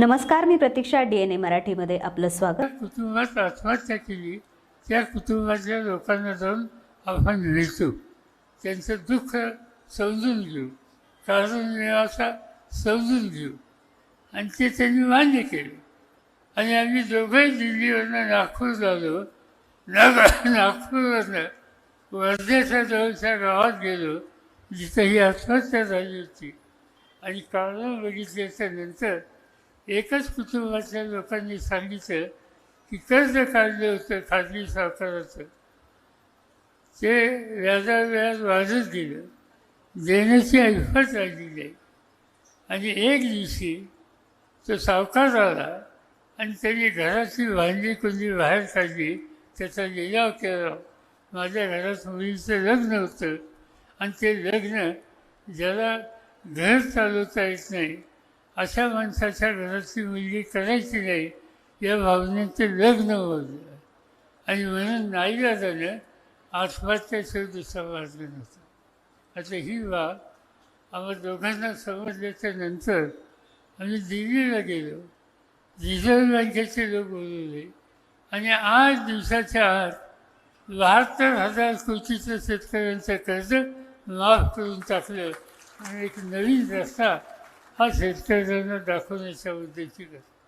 नमस्कार मी प्रतीक्षा D N A मराठीमध्ये आपलं स्वागत. कुटुंबात आत्महत्या केली. त्या कुटुंबातल्या लोकांना जाऊन आपण मिळतो त्यांचं दुःख समजून घेऊ. कारण मिळाचा समजून घेऊ. आणि ते त्यांनी मान्य केलं. आणि आम्ही दोघंही दिल्लीवरनं नागपूर झालो. नाग नागपूरवरनं वर्ध्याच्या जवळच्या गावात गेलो. जिथं ही आत्महत्या झाली होती. आणि कारण बघितल्याच्या नंतर एकच कुटुंबातल्या लोकांनी सांगितलं की कर्ज काढलं होतं खाजगी सावकाराचं ते व्याजाव्याज वाढत गेलं देण्याची ऐफत राहिली नाही. आणि एक दिवशी तो सावकार आला आणि त्यांनी घराची भांडी कुंडी बाहेर काढली. त्याचा लिलाव केला. माझ्या घरात मुलीचं लग्न होतं. आणि ते लग्न ज्याला घर चालवता येत नाही अशा माणसाच्या घराची मुलगी करायची नाही या भावनेचं लग्न होतं आणि म्हणून नाईलाजानं आत्महत्याचं दुसरा मार्ग नव्हता. आता ही बाब आम्हा दोघांना समजल्याच्या नंतर आम्ही दिल्लीला गेलो. रिझर्व्ह बँकेचे लोक बोलवले आणि आठ दिवसाच्या आत बहात्तर हजार कोटीचं शेतकऱ्यांचं कर्ज माफ करून टाकलं आणि एक नवीन रस्ता हा शेतकरी त्यांना दाखवण्याच्या उद्देशी करतो